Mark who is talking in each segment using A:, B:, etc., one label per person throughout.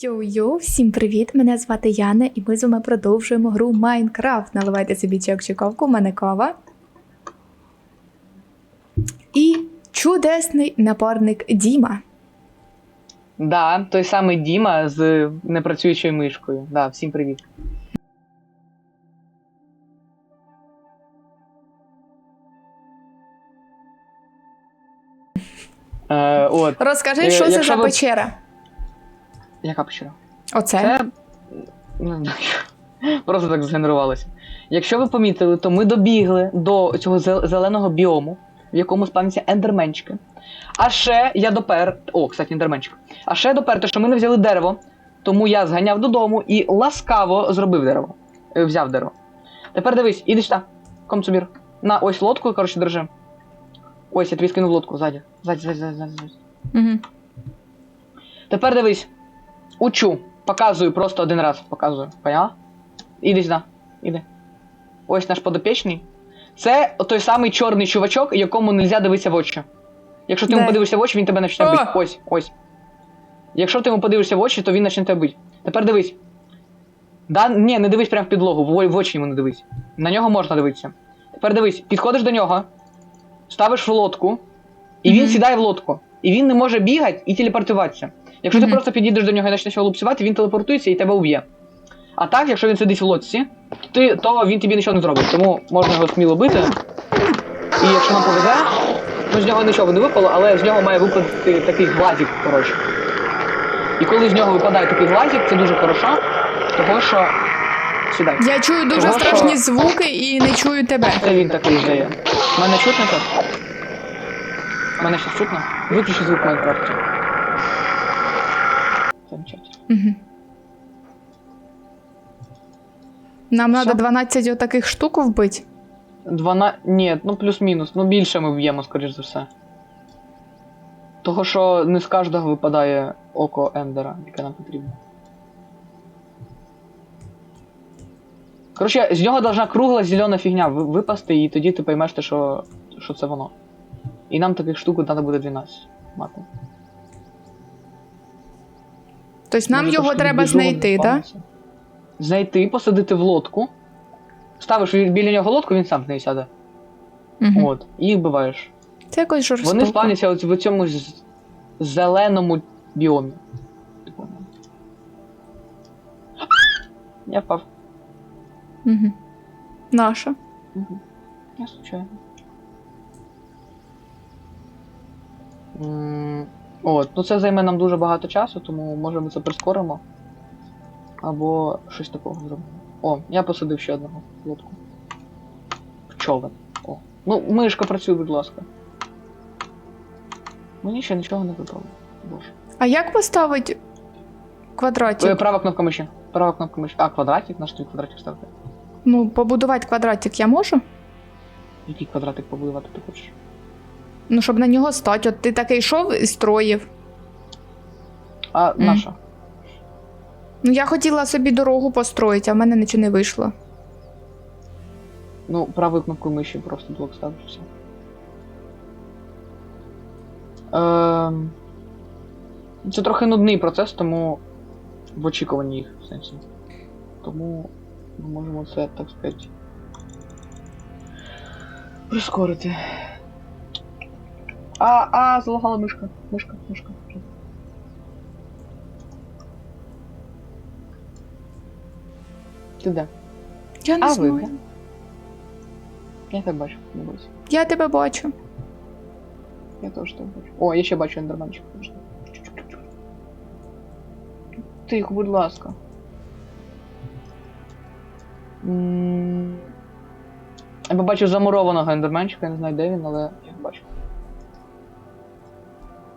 A: Йоу-йоу, всім привіт! Мене звати Яна, і ми з вами продовжуємо гру Майнкрафт. Наливайте собі чок-чоковку, в мене кава. І чудесний напарник Діма.
B: Да, той самий Діма з непрацюючою мишкою. Да, всім привіт. Е, от,
A: Розкажи,
B: Е,
A: що це за печера?
B: Яка печера?
A: Оце.
B: Це. Ну, Просто так згенерувалося. Якщо ви помітили, то ми добігли до цього зеленого біому, в якому спавняться ендерменчики. А ще я допер. О, кстати, ендерменчик. А ще допер, те, що ми не взяли дерево, тому я зганяв додому і ласкаво зробив дерево. Е, Взяв дерево. Тепер дивись, іди сюди. Комцубір. На ось лодку, коротше, держи. Ось, я тобі скинув лодку. Ззаді, ззаді, ззаді, ззаді. ззаді.
A: Угу.
B: Тепер дивись. Учу. Показую просто один раз. Показую. Поняла? Іди сюди. Іди. Ось наш подопічний. Це той самий чорний чувачок, якому не можна дивитися в очі. Якщо ти йому подивишся в очі, він тебе почне бити. Ось, ось. Якщо ти йому подивишся в очі, то він почне тебе бити. Тепер дивись. Да? Ні, не дивись прямо в підлогу, в, в очі йому не дивись. На нього можна дивитися. Тепер дивись, підходиш до нього, ставиш в лодку, і він сідає в лодку. І він не може бігати і телепортуватися. Якщо ти просто підійдеш до нього і почнеш його лупцювати, він телепортується і тебе уб'є. А так, якщо він сидить в лодці, ти, то він тобі нічого не зробить. Тому можна його сміло бити. І якщо нам повезе, ну з нього нічого не випало, але з нього має випадати такий глазик, коротше. І коли з нього випадає такий глазик, це дуже хорошо, того що. Сідай.
A: Я чую дуже
B: Тому що-
A: страшні звуки і не чую тебе.
B: Це він такий здає. Мене чутно так? Мене щось чутно? Виключи звук Майнкрафті.
A: Угу. Нам
B: Всё?
A: треба 12 отаких штук вбити.
B: Двана... Ні, ну плюс-мінус. Ну більше ми вб'ємо, скоріш за все. Того, що не з кожного випадає око Ендера, яке нам потрібно. Коротше, з нього должна кругла зелена фігня ви- випасти, і тоді ти поймеш, те, що, що це воно. І нам таких штук треба буде 12 мати.
A: Тобто нам
B: Може,
A: його
B: трошки
A: треба знайти, так?
B: Знайти, посадити в лодку. Ставиш біля нього лодку, він сам в неї сяде.
A: Угу.
B: От, і їх вбиваєш.
A: Це якось жорстоко.
B: Вони спавняться в цьому зеленому біомі. Я впав.
A: Угу. Наша.
B: Угу. Я случайно. От, ну це займе нам дуже багато часу, тому може ми це прискоримо. Або щось такого зробимо. О, я посадив ще одного лодку. Човен. О. Ну, мишка працює, будь ласка. Мені ще нічого не випало. Боже.
A: А як поставити
B: Е,
A: квадратик?
B: Права кнопка миші. Права кнопка миші. А, квадратик? На що квадратик ставити?
A: Ну, побудувати квадратик я можу?
B: Який квадратик побудувати ти хочеш?
A: Ну, щоб на нього стати. От ти такий йшов і строїв.
B: А,
A: Мгм.
B: наша.
A: Ну, я хотіла собі дорогу построїти, а в мене нічого не вийшло.
B: Ну, правою кнопкою миші просто блок ставиш і все. Ем... Це трохи нудний процес, тому в очікуванні їх в сенсі. Тому ми можемо це, так сказати. Прискорити. А, а, залагала мишка. Мишка, мишка. Ти де?
A: Я не
B: А ви
A: знаю.
B: де? Я тебе бачу, не бойся.
A: Я тебе бачу.
B: Я теж так бачу. О, я ще бачу ендерменчик. Подожди. Тихо, будь ласка. Я побачив замурованого ендерменчика, я не знаю, де він, але я бачу.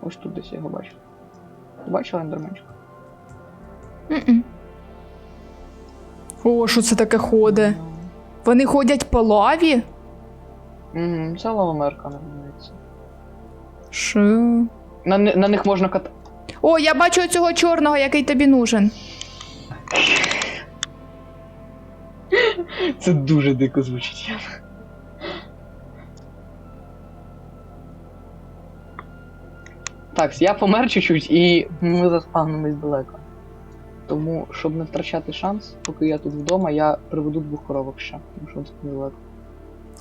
B: Ось тут десь я його бачу. Бачила ендерменчика?
A: М-м. О, що це таке ходить? Вони ходять по лаві?
B: Угу, це лавомерка називається.
A: Що?
B: На, на них можна кат...
A: О, я бачу цього чорного, який тобі нужен.
B: Це дуже дико звучить. Так, я помер чуть-чуть і ми заспавнимось далеко. Тому, щоб не втрачати шанс, поки я тут вдома, я приведу двох коровок ще. Тому що це недалеко.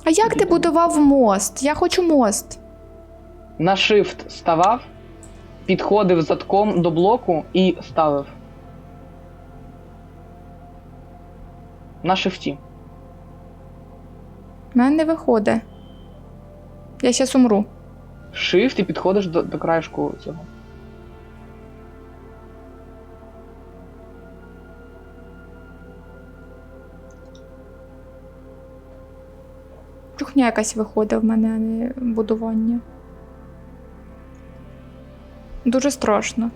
A: А як ти будував мост? Я хочу мост.
B: На shift ставав, підходив задком до блоку і ставив. На шифті.
A: У мене не виходить. Я щас умру.
B: Shift і підходиш до, до краєшку цього.
A: Чухня якась виходить в мене, а не будування. Дуже страшно.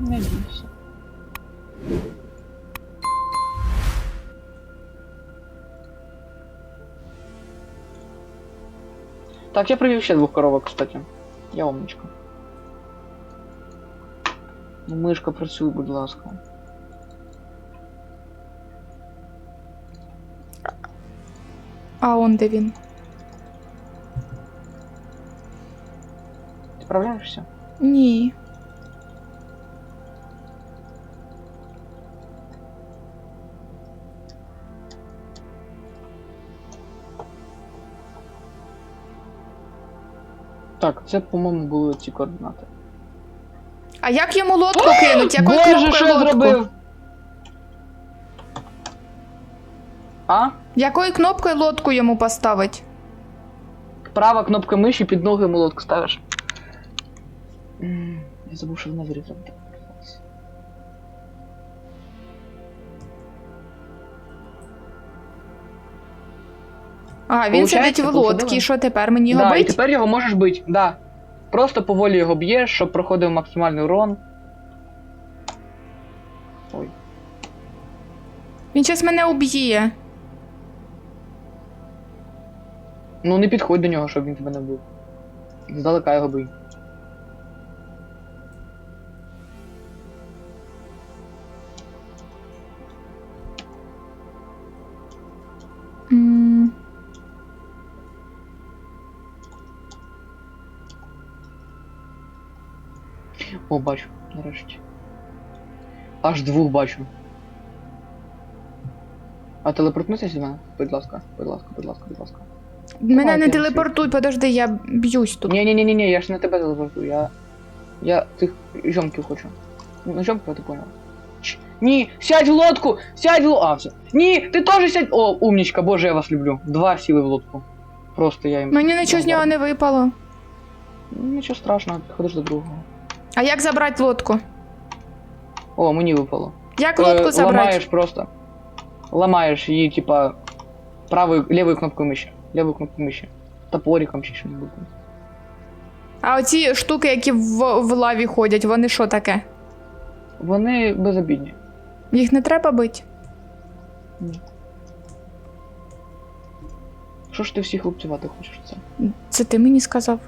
B: Не Так, я привів ще двох коровок, кстати. Я умничка. Ну, мишка, працюй, будь ласка.
A: А он де він?
B: Ти справляєшся?
A: Ні.
B: Так, це, по-моєму, були ці координати.
A: А як йому лодку кинуть? Якою
B: Боже,
A: кнопкою
B: що я
A: лодку?
B: зробив? А?
A: Якою кнопкою лодку йому поставить?
B: Права кнопка миші під ноги молотку ставиш. М, Я забув, що вона зрізав.
A: А, він
B: Получається,
A: сидить в лодці. Що тепер мені його
B: Да, і
A: бить?
B: тепер його можеш бити, да. Просто поволі його б'єш, щоб проходив максимальний урон. Ой.
A: Він зараз мене уб'є.
B: Ну не підходь до нього, щоб він тебе не був. Здалека його бий. О, бачу, нарешті. Аж двох бачу. А телепортнутися з мене? Будь ласка, будь ласка, будь ласка, будь ласка.
A: Мене не телепортуй, подожди, я б'юсь тут.
B: Ні, ні, ні, ні, ні, я ж не тебе телепортую, я. Я тих жомків хочу. Ну, жомків, ти понял. Ні, сядь в лодку! Сядь в лодку! А, все. Ні, ти теж сядь! О, умнічка, боже, я вас люблю. Два сіли в лодку. Просто я їм.
A: Мені нічого з нього не випало.
B: Нічого страшного, підходиш до другого.
A: А як забрати лодку?
B: О, мені випало.
A: Як
B: Е,
A: лодку забрати?
B: Ламаєш просто. Ламаєш її, типа, правою, лівою кнопкою миші. Лівою кнопкою миші. Топориком чи що-небудь.
A: А оці штуки, які в, в лаві ходять, вони що таке?
B: Вони безобідні.
A: Їх не треба бити?
B: Що ж ти всіх лупцювати хочеш це?
A: Це ти мені сказав.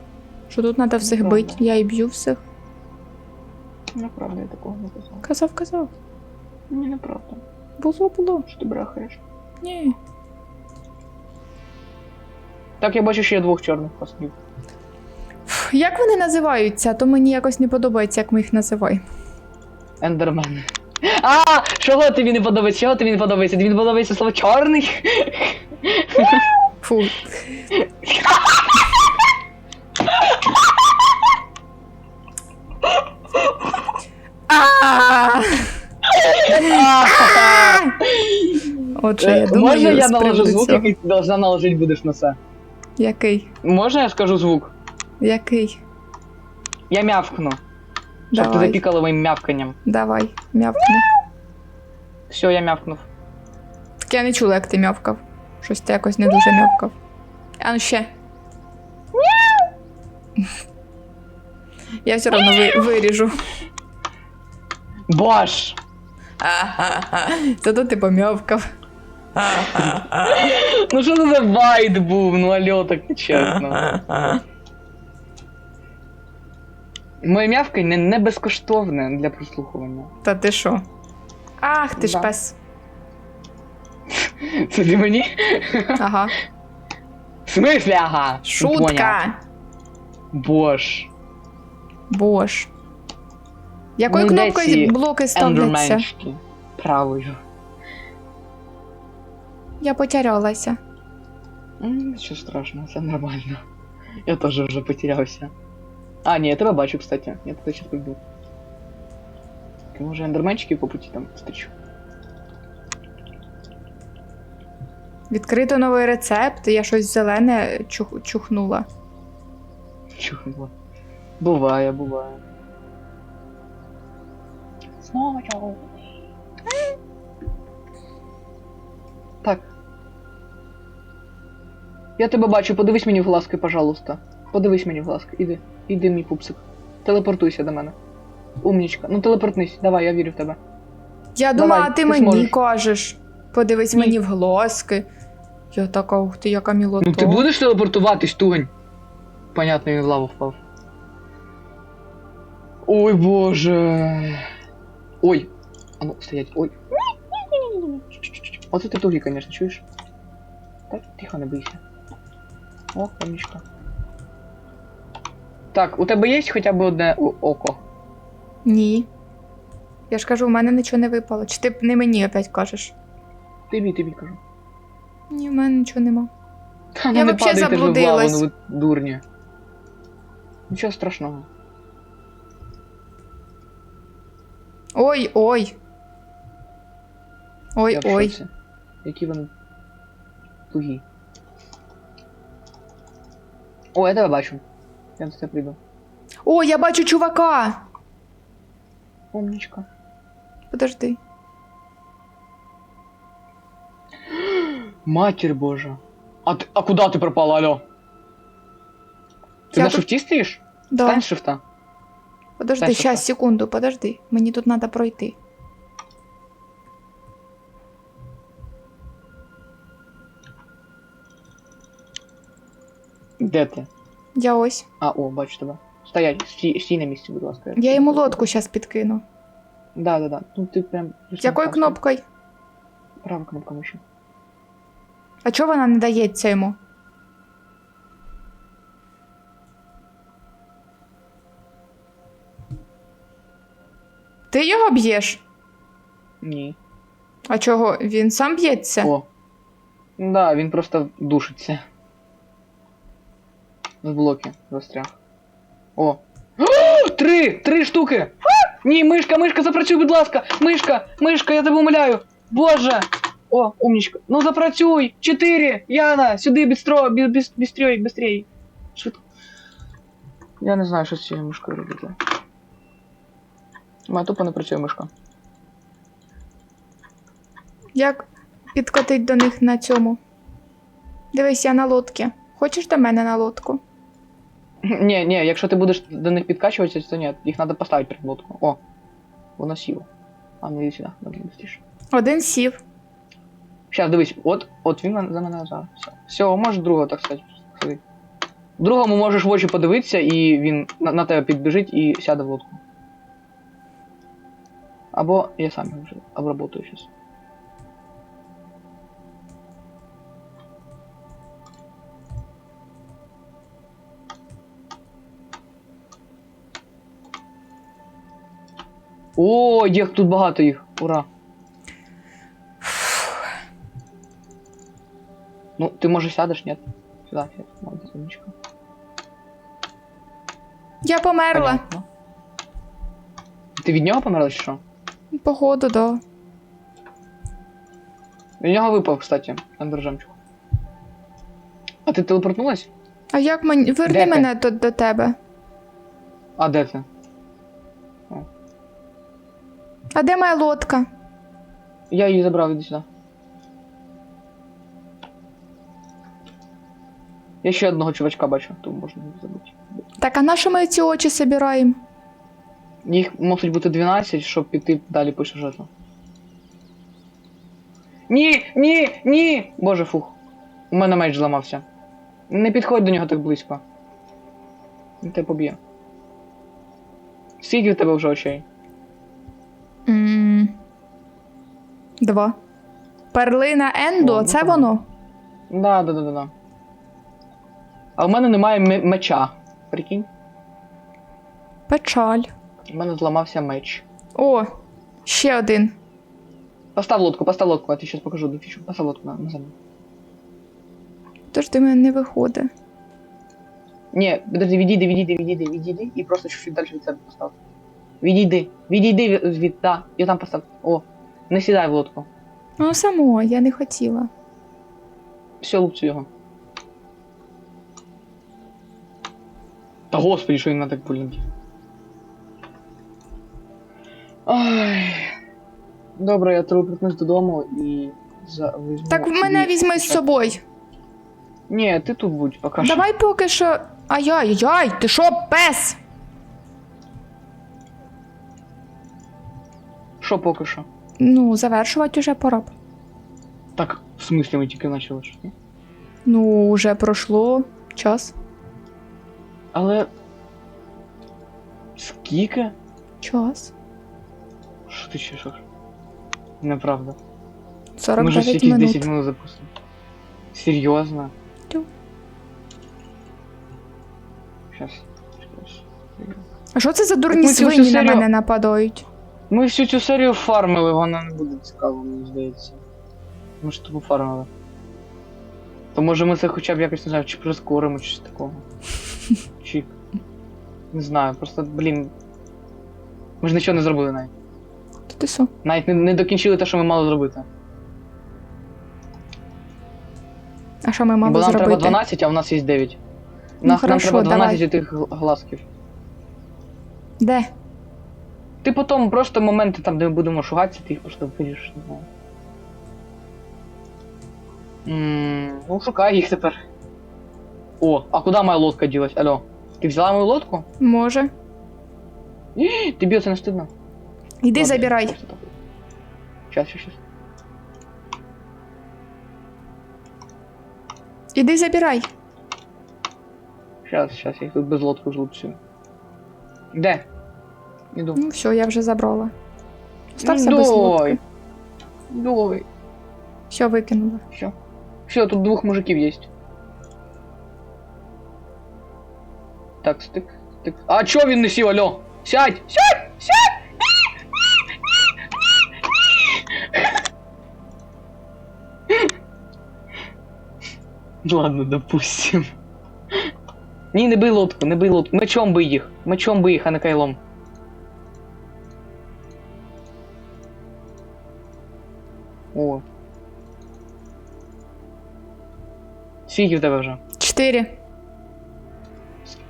A: Що тут треба всіх
B: Правда.
A: бити, я і б'ю всіх.
B: Неправда, я такого не казав.
A: Казав, казав.
B: Ні, неправда.
A: Було, було.
B: Що ти брехаєш?
A: Ні.
B: Так, я бачу, що є двох чорних пасків.
A: Фу, Як вони називаються, то мені якось не подобається, як ми їх називаємо.
B: Ендермен. А, чого тобі не подобається? Чого тобі не подобається? Тобі не подобається слово чорний?
A: Фу. А! Отже, я
B: Е,
A: думаю,
B: Можна я
A: з
B: наложу
A: приводу
B: звук,
A: цього.
B: який ти должна наложити будеш на це?
A: Який?
B: Можна я скажу звук?
A: Який?
B: Я мявкну. Щоб ти
A: Давай,
B: запікала моїм мявканням.
A: давай, мявкни.
B: Все, я мявкнув.
A: Так я не чула, як ти мявкав. Щось ти якось не дуже мявкав. А ну ще. Я все одно ви, виріжу.
B: Бош!
A: Зато ти помявкав.
B: Ну що це за вайт був? Ну алло, так нечесно. Моє мявкання не безкоштовне для прослухування.
A: Та ти що? Ах, ти ж
B: Да.
A: пес.
B: Це для мені?
A: Ага.
B: В смислі, ага. Поняв.
A: Шутка.
B: Бош.
A: Бож. Якою
B: Ну, де
A: кнопкою
B: ці
A: блоки ставляться?
B: Правою.
A: Я потерялася.
B: М, Нічого страшного, це нормально. Я теж вже потерявся. А, ні, я тебе бачу, кстати. Я тебе сейчас прийду. Може ендерменчики по путі там встрічу.
A: Відкрито новий рецепт, я щось зелене чух... чухнула.
B: Чухнула. Буває, буває. Знову Так. Я тебе бачу, подивись мені в глазки, пожалуйста. Подивись мені в глазки. Іди, іди, мій пупсик. Телепортуйся до мене. Умнічка. Ну телепортнись, давай, я вірю в тебе.
A: Я
B: Давай,
A: думала, ти
B: ти
A: мені
B: зможеш.
A: кажеш. Подивись
B: Ні.
A: мені в глазки. Я така, ух ти, яка мілота.
B: Ну ти будеш телепортуватись, тугань? Понятно, він в лаву впав. Ой боже. Ой. А ну, стоять, ой. Оце ти тугий, конечно, чуєш? Так, тихо, не бийся. О, помічка. Так, у тебе є хоча б одне око?
A: Ні. Я ж кажу, в мене нічого не випало. Чи ти не мені опять кажеш?
B: Тобі, тобі кажу.
A: Ні, в мене нічого нема.
B: Та
A: Я
B: ну не
A: вообще
B: падайте ж в лаву,
A: заблудилась.
B: ну ви дурні. Нічого страшного.
A: Ой, ой. Ой,
B: Я в
A: ой.
B: шоці. Які вони тугі. О, я тебе бачу. Я до тебе прийду.
A: О, я бачу чувака.
B: Умничка.
A: Подожди.
B: Матір Божа. А, ти, а куди ти пропала, алло? Ти
A: Я
B: на
A: тут-
B: шифті стоїш?
A: Да.
B: Стань з шифта.
A: Подожди,
B: Дай, що
A: щас, секунду, подожди. Мені тут треба пройти.
B: Де ти?
A: Я ось.
B: А, о, бачу тебе. Стоять, стій, стій на місці, будь ласка.
A: Я йому лодку щас підкину.
B: Да, да, да. Ну ти прям.
A: Якою кнопкою?
B: Права кнопка миші.
A: А чого вона не дається йому? Ти його б'єш?
B: Ні.
A: А чого? Він сам б'ється?
B: О. Да, він просто душиться. В блокі застряг. О. Три! Три штуки! Ні, мишка, мишка, запрацюй, будь ласка! Мишка, мишка, я тебе умоляю! Боже! О, умничка. Ну запрацюй! Чотири! Яна, сюди бі- біс- бістрій. Швидко. Я не знаю, що з цією мишкою робити. Мене тупо не працює мишка.
A: Як підкотить до них на цьому? Дивись, я на лодці. Хочеш до мене на лодку?
B: Ні, ні, якщо ти будеш до них підкачуватися, то ні, їх треба поставити перед лодку. О, воно сіло. А ну іди сюди, надо быстріше.
A: Один сів.
B: Щас, дивись, от, от він за мене зараз. Все. Все, можеш другого, так сказати. Другому можеш в очі подивитися, і він на, на тебе підбіжить і сяде в лодку. Або я сам його вже обработаю щас. О, їх тут багато їх. Ура. Ну, ти може сядеш, ні? Сюди, умничка.
A: Я померла.
B: Понятно. Ти від нього померла чи що?
A: Походу, да.
B: Від нього випав, кстати, андержемчук. А ти телепортнулась?
A: А як мені. Верни мене тут до тебе.
B: А де ти?
A: А де моя лодка?
B: Я її забрав іди сюди. Я ще одного чувачка бачу, то можна не забути.
A: Так, а на що ми ці очі собираємо?
B: Їх мусить бути 12, щоб піти далі по сюжету. Ні, ні, ні! Боже, фух. У мене меч зламався. Не підходь до нього так близько. Він тебе поб'є. Скільки в тебе вже очей?
A: М Два. Перлина Ендо,
B: О, ну,
A: це
B: понятно.
A: воно?
B: Да, да, да, да, да. А в мене немає ме- меча. Прикинь?
A: Печаль.
B: У мене зламався меч.
A: О, ще один.
B: Постав лодку, постав лодку, я тобі зараз покажу до фічу. Постав лодку на, на землю.
A: Тож ти мене не виходить.
B: Ні, подожди, відійди, відійди, відійди, відійди і просто чуть-чуть далі від себе постав. Відійди, відійди від, да, і там постав. О, не сідай в лодку.
A: Ну, само, я не хотіла.
B: Все, лупцю його. Та господи, що він мене так б'є. Ой. Добре, я тру припнусь додому і за візьму.
A: Так в мене
B: собі-
A: візьми з собою.
B: Ні, ти тут будь, поки що.
A: Давай поки що. Ай-яй-яй, ти що, пес?
B: Що поки що?
A: Ну, завершувати уже пора. б.
B: Так, в смислі ми тільки почали ні?
A: Ну, вже пройшло час.
B: Але. Скільки?
A: Час.
B: Що ти чешеш? Неправда. Ми вже
A: 49
B: якісь
A: минут.
B: 10 минут запустили. Серйозно?
A: Тю.
B: Щас.
A: А що це за дурні
B: ми всю
A: свині на
B: серію-
A: мене нападають?
B: Ми всю цю серію фармили, вона не буде цікава, мені здається. Ми ж тупо фармили. То може ми це хоча б якось не знаю, чи прискоримо, чи щось такого. Чи. Не знаю, просто, блін. Ми ж нічого не зробили навіть.
A: То ти що?
B: Навіть не, не докінчили те, що ми мали зробити.
A: А що ми мали
B: Бо нам
A: зробити?
B: треба 12, а у нас є 9.
A: Ну,
B: Нас, нам
A: хорошо,
B: треба 12
A: давай.
B: тих гл- глазків.
A: Де?
B: Ти потім просто моменти там, де ми будемо шугатися, ти їх просто вирішиш, не знаю. Ммм, ну шукай їх тепер. О, а куди моя лодка ділась? Алло. Ти взяла мою лодку?
A: Може.
B: Ій, Тобі оце не стидно?
A: Іди
B: Ладно,
A: забирай.
B: Щас, щас, щас.
A: Іди забирай.
B: Щас, щас, я їх тут без лодки вже всю. Де? Іду.
A: Ну, все, я вже забрала. Стався без
B: Ой.
A: лодки.
B: Ой.
A: Все, викинула.
B: Все. Все, тут двух мужиків есть. Так, стик, стик. А чо він не сів, алло? Сядь! Сядь! Сядь! Ладно, допустим. Ні, не бий лодку, не бий лодку. Мечом бий їх. Мечом бий їх, а не кайлом. О. Скільки в тебе вже?
A: Чотири.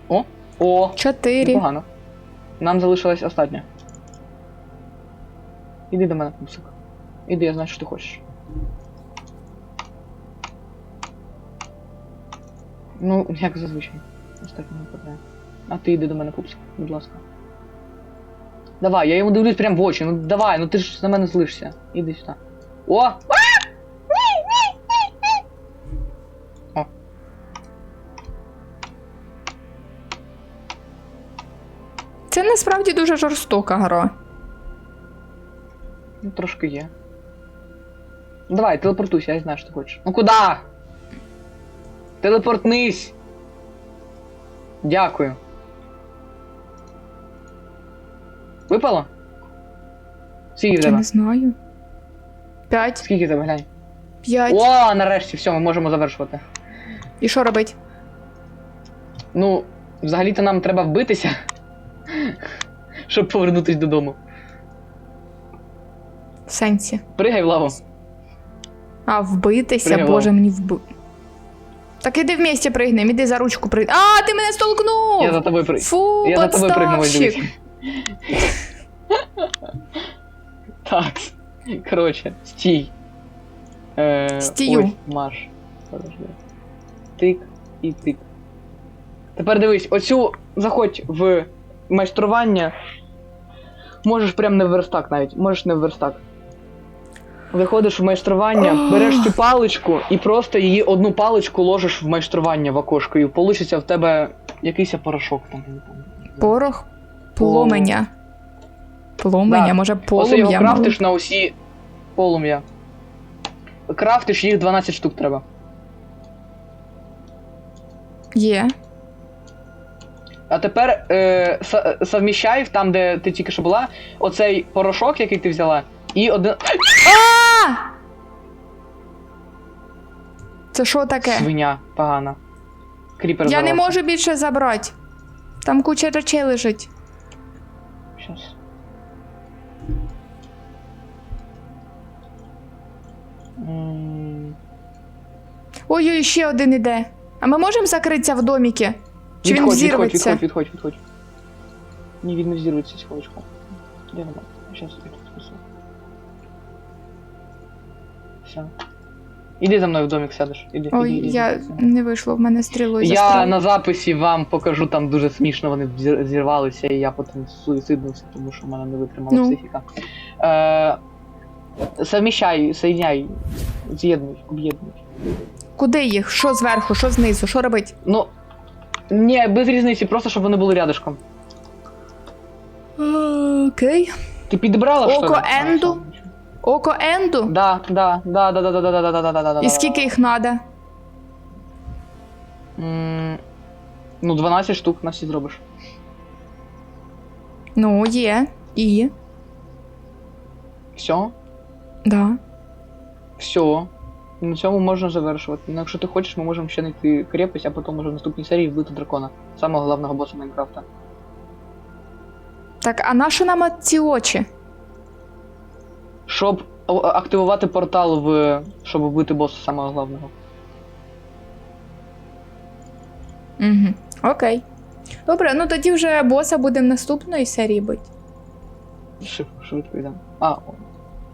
B: О! О!
A: Чотири.
B: Непогано. Нам залишилась остання. Іди до мене, пупсик. Іди, я знаю, що ти хочеш. Ну, як зазвичай. Остатньо не питає. А ти йди до мене, пупсик, будь ласка. Давай, я йому дивлюсь прям в очі. Ну давай, ну ти ж на мене злишся. Іди сюди. О! О.
A: Це насправді дуже жорстока гра.
B: Ну, трошки є. Давай, телепортуйся, я знаю, що ти хочеш. Ну куди? Телепортнись! Дякую. Випало? Скільки в
A: Я не знаю. П'ять,
B: Скільки в тебе, глянь?
A: п'ять.
B: О, нарешті, все, ми можемо завершувати.
A: І що робить?
B: Ну, взагалі-то нам треба вбитися. Щоб повернутись додому.
A: В сенсі.
B: Пригай в лаву.
A: А, вбитися,
B: Пригай в
A: боже,
B: лаву.
A: мені вб... Так іди вместе пригнем, іди за ручку пригни. А, ти мене столкнув!
B: Я за тобою при...
A: Фу,
B: Я за тобою пригнув, ось
A: подставщик.
B: дивись. Так. Коротше, стій. Е,
A: Стію.
B: Ось, марш. Подожди. Тик і тик. Тепер дивись, оцю заходь в майстрування. Можеш прям не в верстак навіть, можеш не в верстак. Виходиш в майстрування, береш цю паличку і просто її одну паличку ложиш в майстрування в окошко, і получиться в тебе якийсь порошок там.
A: Порох пломеня. Пломеня,
B: Да.
A: може полум'я.
B: його крафтиш на усі полум'я. Крафтиш їх 12 штук треба.
A: Є.
B: А тепер е, совміщай там, де ти тільки що була, оцей порошок, який ти взяла, і один.
A: А! Це що таке?
B: Свиня погана. Кріпер
A: Я не можу більше забрати. Там куча речей лежить.
B: Щас. М,
A: Ой-ой, ще один іде. А ми можемо закритися в доміки? Чи він
B: відходь,
A: взірветься?
B: Відходь, відходь, відходь, відходь. Ні, він не взірветься, секундочку. Де вона? Щас я тут спису. Все. Іди за мною в домик сядеш. Іди,
A: Ой,
B: іди, іди,
A: я не вийшло, в мене стрілою
B: Я
A: застрелило.
B: на записі вам покажу, там дуже смішно вони взір- зірвалися, і я потім суїциднувся, тому що в мене не витримала
A: Ну.
B: психіка. Е, совміщай, соєдняй, з'єднуй, об'єднуй.
A: Куди їх? Що зверху, що знизу, що робить?
B: Ну, ні, без різниці, просто щоб вони були рядышком.
A: Окей.
B: Ти підібрала
A: Око
B: що ли?
A: Енду? Око Енду?
B: Да, да, да, да, да, да, да, да, да, да, да, да,
A: І скільки їх надо?
B: М, Ну, 12 штук на всі зробиш.
A: Ну, є. І.
B: Все,
A: Да.
B: все. На цьому можна завершувати. Ну, якщо ти хочеш, ми можемо ще знайти крепость, а потім може в наступній серії вбити дракона. Самого головного боса Майнкрафта.
A: Так, а на що нам ці очі?
B: Щоб активувати портал в. щоб вбити боса самого головного.
A: Угу. Окей. Добре, ну тоді вже боса будемо наступної серії бити.
B: Швидко йдемо. А, о,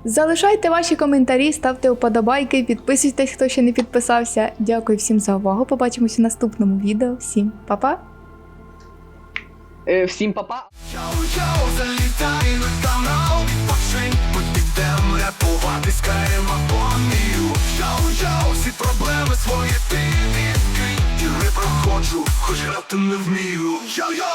A: Залишайте ваші коментарі, ставте вподобайки, підписуйтесь, хто ще не підписався. Дякую всім за увагу. Побачимося в наступному відео. Всім па-па!
B: Е, всім па-па!
C: Чау-чау, залітай на канал Відпочинь, ми підемо рятувати Чау-чау, всі проблеми свої ти відкрий І не проходжу, хоч грати не вмію Йо-йо